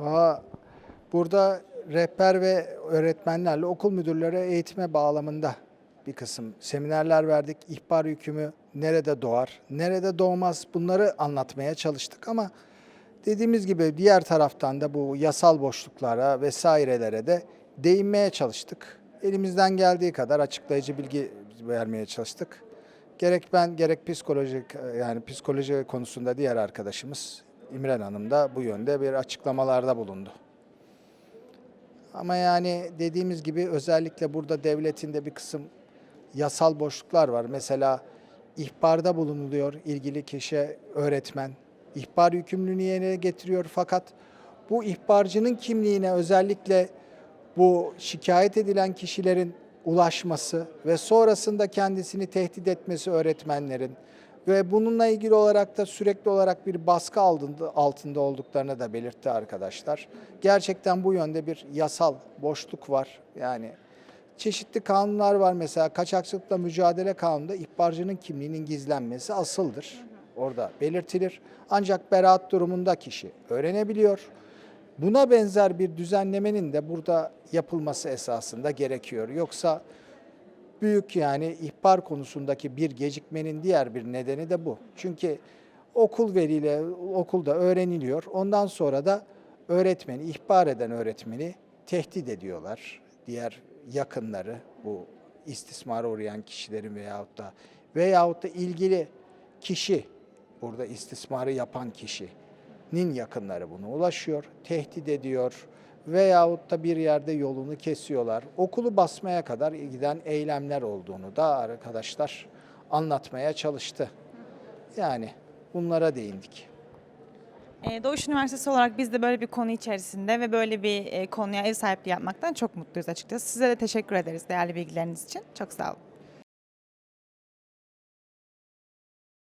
Valla burada rehber ve öğretmenlerle okul müdürleri eğitime bağlamında bir kısım seminerler verdik. İhbar yükümü nerede doğar, nerede doğmaz bunları anlatmaya çalıştık ama dediğimiz gibi diğer taraftan da bu yasal boşluklara vesairelere de değinmeye çalıştık. Elimizden geldiği kadar açıklayıcı bilgi vermeye çalıştık. Gerek ben gerek psikolojik yani psikoloji konusunda diğer arkadaşımız İmren Hanım da bu yönde bir açıklamalarda bulundu. Ama yani dediğimiz gibi özellikle burada devletin de bir kısım yasal boşluklar var. Mesela ihbarda bulunuluyor ilgili kişi öğretmen. ihbar yükümlülüğünü yerine getiriyor fakat bu ihbarcının kimliğine özellikle bu şikayet edilen kişilerin ulaşması ve sonrasında kendisini tehdit etmesi öğretmenlerin ve bununla ilgili olarak da sürekli olarak bir baskı altında, olduklarını da belirtti arkadaşlar. Gerçekten bu yönde bir yasal boşluk var. Yani çeşitli kanunlar var mesela kaçakçılıkla mücadele kanununda ihbarcının kimliğinin gizlenmesi asıldır. Orada belirtilir. Ancak beraat durumunda kişi öğrenebiliyor. Buna benzer bir düzenlemenin de burada yapılması esasında gerekiyor. Yoksa büyük yani ihbar konusundaki bir gecikmenin diğer bir nedeni de bu. Çünkü okul veriyle okulda öğreniliyor. Ondan sonra da öğretmeni, ihbar eden öğretmeni tehdit ediyorlar. Diğer yakınları bu istismara uğrayan kişilerin veyahut da veyahut da ilgili kişi burada istismarı yapan kişinin yakınları buna ulaşıyor, tehdit ediyor veyahut da bir yerde yolunu kesiyorlar. Okulu basmaya kadar giden eylemler olduğunu da arkadaşlar anlatmaya çalıştı. Yani bunlara değindik. Ee, Doğuş Üniversitesi olarak biz de böyle bir konu içerisinde ve böyle bir e, konuya ev sahipliği yapmaktan çok mutluyuz açıkçası. Size de teşekkür ederiz değerli bilgileriniz için. Çok sağ olun.